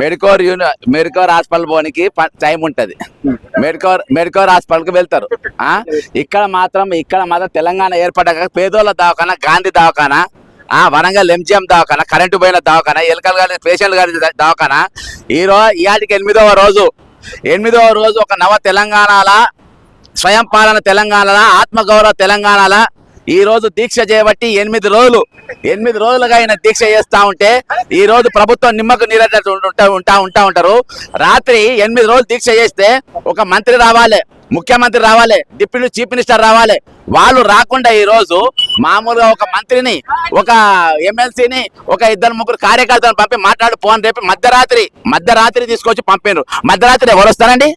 Medicore యూని Medicover hospital పోనీకి time ఉంటుంది. మెడికోర్ మెడికోర్ హాస్పిటల్కి వెళ్తారు. ఆ? ఇక్కడ మాత్రం ఇక్కడ మాత్రం తెలంగాణ ఏర్పడ్డాక పేదోళ్ళ దవాఖాన గాంధీ దవాఖానా ఆ వరంగల్ ఎంజిఎం దవాఖానా కరెంటు పోయిన దవాఖానా ఎలకలు గారి పేషెంట్ గారి దవాఖానా ఈరోజు ఈ రోజు ఇవాటికి ఎనిమిదవ రోజు ఎనిమిదవ రోజు ఒక నవ తెలంగాణల స్వయం పాలన తెలంగాణల ఆత్మగౌరవ తెలంగాణల ఈ రోజు దీక్ష చేయబట్టి ఎనిమిది రోజులు ఎనిమిది రోజులుగా ఆయన దీక్ష చేస్తా ఉంటే ఈ రోజు ప్రభుత్వం నిమ్మకు నీరట్టు ఉంటా ఉంటా ఉంటా ఉంటారు. రాత్రి ఎనిమిది రోజులు దీక్ష చేస్తే ఒక మంత్రి రావాలి ముఖ్యమంత్రి రావాలి డిప్యూటీ చీఫ్ మినిస్టర్ రావాలి. వాళ్ళు రాకుండా ఈ రోజు మామూలుగా ఒక మంత్రిని ఒక ఎమ్మెల్సీని ఒక ఇద్దరు ముగ్గురు కార్యకర్తలను పంపి మాట్లాడు ఫోన్ రేపు మధ్యరాత్రి మధ్యరాత్రి తీసుకొచ్చి పంపారు మధ్యరాత్రి ఎవరు వస్తారండి?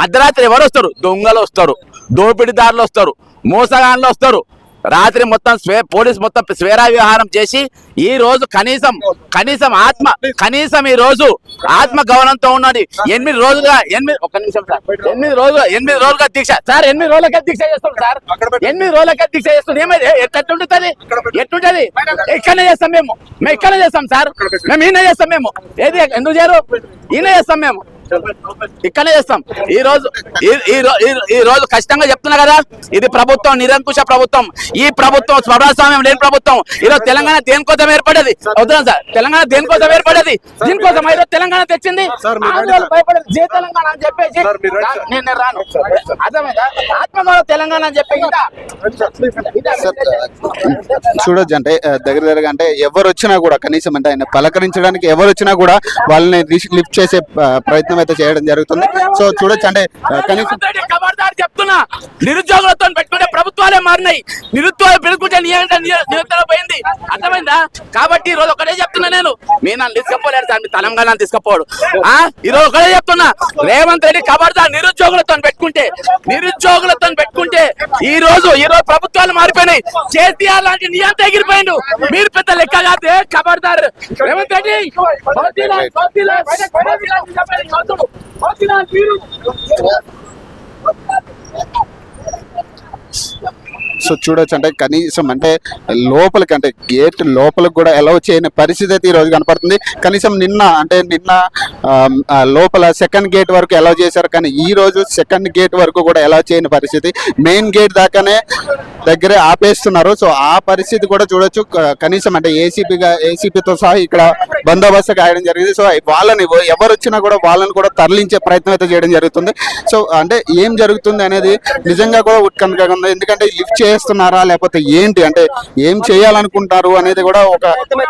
మధ్యరాత్రి ఎవరు వస్తారు? దొంగలు వస్తారు దోపిడీదారులు వస్తారు మోసగాన్లు వస్తారు. రాత్రి మొత్తం స్వే పోలీస్ మొత్తం స్వేరా వ్యవహారం చేసి ఈ రోజు కనీసం కనీసం ఆత్మ కనీసం ఈ రోజు ఆత్మ గౌరవంతో ఉన్నది. ఎనిమిది రోజులుగా ఎనిమిది ఒక నిమిషం సార్. ఎనిమిది రోజులు ఎనిమిది రోజులుగా దీక్ష. సార్ ఎనిమిది రోజులకే దీక్ష చేస్తాం సార్. ఎనిమిది రోజులకే దీక్ష చేస్తాం ఏమైంది ఎట్టుంటుంది ఎట్టుంటది ఇక్కడనే చేస్తాం మేము. మేము ఇక్కడనే చేస్తాం సార్. మేము ఈయన చేస్తాం మేము. ఏది ఎందుకు చేయరు? ఈయన చేస్తాం మేము. ఇక్కడనే చేస్తాం. ఈ రోజు ఈ- రోజు ఖచ్చితంగా చెప్తున్నా కదా ఇది ప్రభుత్వం నిరంకుశ ప్రభుత్వం. ఈ ప్రభుత్వం స్వరాస్వామ్యం లేని ప్రభుత్వం. ఈ రోజు తెలంగాణ దేనికోసం ఏర్పడేది వద్దాం సార్ తెలంగాణ దేనికోసం ఏర్పడేది దీనికోసం ఈరోజు తెలంగాణ తెచ్చింది? భయపడేది జై తెలంగాణ అని చెప్పేసి నేను రాను. అర్థమైందా? ఆత్మగౌరవ తెలంగాణ అని చెప్పి చూడొచ్చు అంటే దగ్గర దగ్గరగా అంటే ఎవరు వచ్చినా కూడా కనీసం అంటే ఆయన పలకరించడానికి ఎవరు వచ్చినా కూడా వాళ్ళని లిఫ్ట్ చేసే ప్రయత్నం అయితే చేయడం జరుగుతుంది. సో చూడొచ్చు అంటే కనీసం చెప్తున్నా. నిరుద్యోగులతో పెట్టుకుంటే ప్రభుత్వాలే మారినాయి. నిరుద్యోగం పెరుగుతుంటే కదా? కాబట్టి ఈ రోజు ఒకటే చెప్తున్నా నేను. మీ నన్ను తీసుకపోలేరు సార్ మీ తెలంగాణ తీసుకపోడు. ఆ? ఈ రోజు ఒకటే చెప్తున్నా. రేవంత్ రెడ్డి ఖబర్దార్ నిరుద్యోగులతో పెట్టుకుంటే నిరుద్యోగులతో పెట్టుకుంటే ఈ రోజు ఈ రోజు ప్రభుత్వాలు మారిపోయినాయి. కేసీఆర్ లాంటి నియంత్రణ ఎగిరిపోయిండు. మీరు పెద్ద లెక్క కాదే ఖబర్దార్ రేవంత్ రెడ్డి మోతీలాల్, సో చూడొచ్చు. అంటే కనీసం అంటే లోపలికి అంటే గేట్ లోపలికి కూడా ఎలా చేయని పరిస్థితి అయితే ఈ రోజు కనపడుతుంది. కనీసం నిన్న అంటే నిన్న లోపల సెకండ్ గేట్ వరకు ఎలా చేశారు. కానీ ఈ రోజు సెకండ్ గేట్ వరకు కూడా ఎలా చేయని పరిస్థితి. మెయిన్ గేట్ దాకానే దగ్గరే ఆపేస్తున్నారు. సో ఆ పరిస్థితి కూడా చూడొచ్చు. కనీసం అంటే ఏసీపీగా ఏసీపీతో సహా ఇక్కడ బందోబస్తు కాయడం జరిగింది. సో వాళ్ళని ఎవరు వచ్చినా కూడా వాళ్ళని కూడా తరలించే ప్రయత్నం అయితే చేయడం జరుగుతుంది. సో అంటే ఏం జరుగుతుంది అనేది నిజంగా కూడా ఉత్కంఠగా ఉంది. ఎందుకంటే లిఫ్ట్ చేస్తున్నారా లేకపోతే ఏంటి? అంటే ఏం చేయాలనుకుంటారు అనేది కూడా ఒక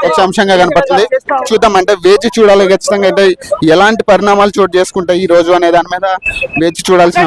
ఒక అంశంగా కనపడుతుంది. చూద్దాం అంటే వేచి చూడాలి ఖచ్చితంగా. అంటే ఎలాంటి పరిణామాలు చోటు చేసుకుంటాయి ఈ రోజు అనే దాని మీద వేచి చూడాల్సిన